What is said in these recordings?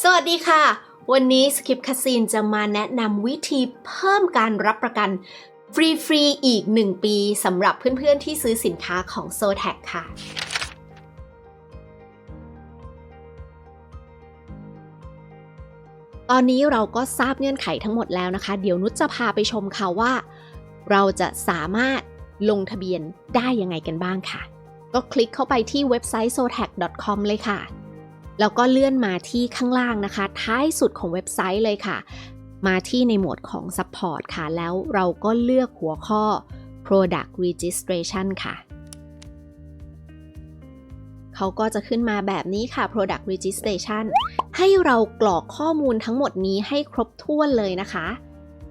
สวัสดีค่ะ วันนี้สคริปคาซีนจะมาแนะนำวิธีเพิ่มการรับประกันฟรีๆอีก 1 ปีสำหรับเพื่อนๆที่ซื้อสินค้าของ s o t a c ค่ะตอนนี้เราก็ทราบเงื่อนไขทั้งหมดแล้วนะคะ เดี๋ยวนุชจะพาไปชมค่ะว่า เราจะสามารถลงทะเบียนได้ยังไงกันบ้างค่ะ ก็คลิกเข้าไปที่เว็บไซต์ sotac.com เลยค่ะ แล้วก็เลื่อนมาที่ข้างล่างนะคะ ท้ายสุดของเว็บไซต์เลยค่ะ มาที่ในโหมดของ Support ค่ะ แล้วเราก็เลือกหัวข้อ Product Registration ค่ะเขาก็จะขึ้นมาแบบนี้ค่ะ Product Registration ให้เรากรอกข้อมูลทั้งหมดนี้ให้ครบถ้วนเลยนะคะ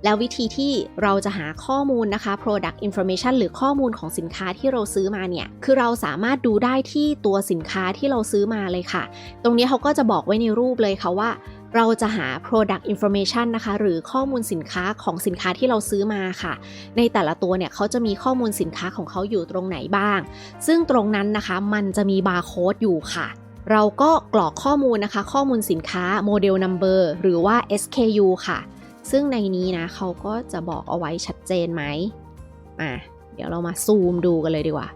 แล้ววิธีที่เราจะหาข้อมูลนะคะ product information หรือข้อมูลของสินค้าที่เราซื้อมาเนี่ย คือเราสามารถดูได้ที่ตัวสินค้าที่เราซื้อมาเลยค่ะ ตรงนี้เขาก็จะบอกไว้ในรูปเลยค่ะว่าเราจะหา product information นะคะ หรือข้อมูลสินค้าของสินค้าที่เราซื้อมาค่ะ ในแต่ละตัวเนี่ยเขาจะมีข้อมูลสินค้าของเขาอยู่ตรงไหนบ้าง ซึ่งตรงนั้นนะคะมันจะมีบาร์โค้ดอยู่ค่ะ เราก็กรอกข้อมูลนะคะ ข้อมูลสินค้า model number หรือว่า SKU ค่ะ ซึ่งในนี้นะเขาก็จะบอกเอาไว้ชัดเจนไหมอะเดี๋ยวเรามาซูมดูกันเลยดีกว่า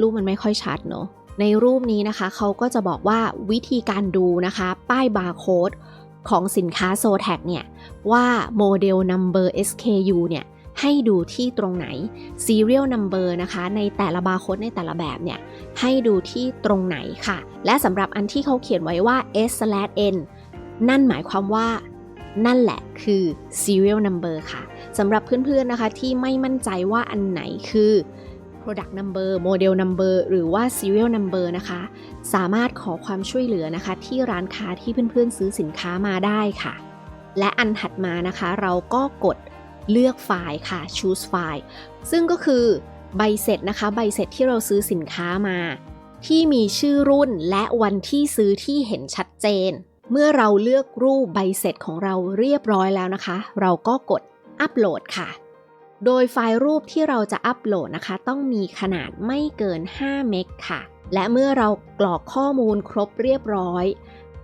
รูปมันไม่ค่อยชัดเนอะในรูปนี้นะคะเขาก็จะบอกว่าวิธีการดูนะคะ ป้ายบาร์โค้ดของสินค้า s o t a c เนี่ย ว่า Model Number SKU เนี่ย ให้ดูที่ตรงไหน Serial Number นะคะ ในแต่ละบาร์โค้ดในแต่ละแบบเนี่ย ให้ดูที่ตรงไหนค่ะ และสำหรับอันที่เขาเขียนไว้ว่า S/N นั่นหมายความว่า นั่นแหละคือ serial number ค่ะสำหรับเพื่อนๆนะคะที่ไม่มั่นใจว่าอันไหนคือ product number model number หรือว่า serial number นะคะ สามารถขอความช่วยเหลือนะคะ ที่ร้านค้าที่เพื่อนๆซื้อสินค้ามาได้ค่ะ และอันถัดมานะคะ เราก็กดเลือกไฟล์ค่ะ choose file ซึ่งก็คือใบเสร็จนะคะ ใบเสร็จที่เราซื้อสินค้ามา ที่มีชื่อรุ่นและวันที่ซื้อที่เห็นชัดเจน เมื่อเราเลือกรูปใบเสร็จของเราเรียบร้อยแล้วนะคะ เราก็กดอัปโหลดค่ะ โดยไฟล์รูปที่เราจะอัปโหลดนะคะ ต้องมีขนาดไม่เกิน 5 เมกค่ะ และเมื่อเรากรอกข้อมูลครบเรียบร้อย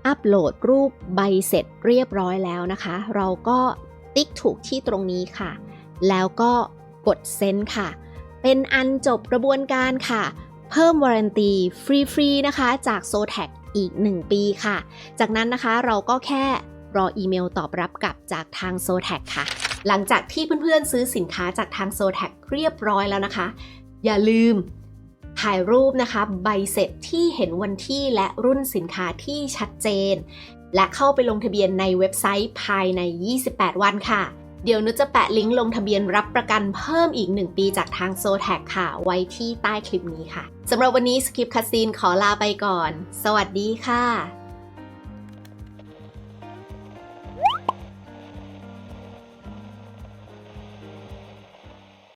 อัปโหลดรูปใบเสร็จเรียบร้อยแล้วนะคะ เราก็ติ๊กถูกที่ตรงนี้ค่ะ แล้วก็กดเซ็นค่ะ เป็นอันจบกระบวนการค่ะ เพิ่มวารันตีฟรีๆนะคะจาก s o t a c อีก 1 ปีค่ะ จากนั้นนะคะเราก็แค่รออีเมลตอบรับกลับจากทาง s o t a c ค่ะ หลังจากที่เพื่อนๆซื้อสินค้าจากทาง s o t a c เรียบร้อยแล้วนะคะ อย่าลืมถ่ายรูปนะคะใบเสร็จที่เห็นวันที่และรุ่นสินค้าที่ชัดเจน และเข้าไปลงทะเบียนในเว็บไซต์ภายใน 28 วันค่ะ เดี๋ยวนุชจะแปะลิงก์ลงทะเบียนรับประกันเพิ่มอีก 1 ปีจากทางโซแท็กค่ะ ไว้ที่ใต้คลิปนี้ค่ะสำหรับวันนี้สคริปคัสซีนขอลาไปก่อน สวัสดีค่ะ